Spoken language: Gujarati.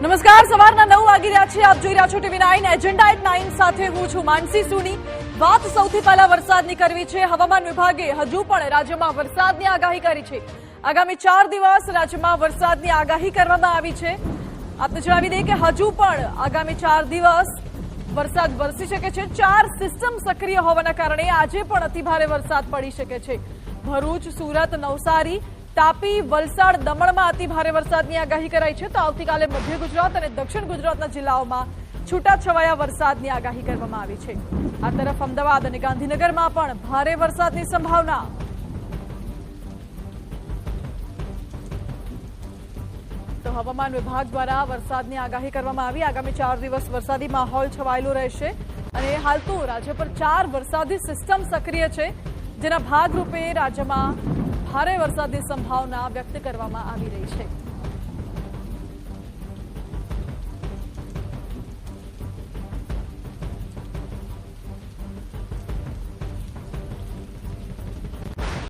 નમસ્કાર, સવારના નવ વાગી રહ્યા છે. આપ જોઈ રહ્યા છો TV nine. Agenda at nine સાથે હું છું માનસી સુની. વાત સૌથી પહેલા વરસાદની કરવી છે. હવામાન વિભાગે હજુ પણ રાજ્યમાં વરસાદની આગાહી કરી છે. આગામી ચાર દિવસ રાજ્યમાં વરસાદની આગાહી કરવામાં આવી છે. આપને જણાવી દઈએ કે હજુ પણ આગામી ચાર દિવસ વરસાદ વરસી શકે છે. ચાર સિસ્ટમ સક્રિય હોવાના કારણે આજે પણ અતિભારે વરસાદ પડી શકે છે. ભરૂચ, સુરત, નવસારી તાપી, વલસાડ, દમણમાં અતિભારે વરસાદની આગાહી કરાઈ છે. તો આવતીકાલે મધ્ય ગુજરાત અને દક્ષિણ ગુજરાતના જિલ્લાઓમાં છૂટાછવાયા વરસાદની આગાહી કરવામાં આવી છે. આ તરફ અમદાવાદ અને ગાંધીનગરમાં પણ ભારે વરસાદની સંભાવના. તો હવામાન વિભાગ દ્વારા વરસાદની આગાહી કરવામાં આવી. આગામી ચાર દિવસ વરસાદી માહોલ છવાયેલો રહેશે અને હાલ તો રાજ્ય પર ચાર વરસાદી સિસ્ટમ સક્રિય છે, જેના ભાગરૂપે રાજ્યમાં ભારે વરસાદની સંભાવના વ્યક્ત કરવામાં આવી રહી છે.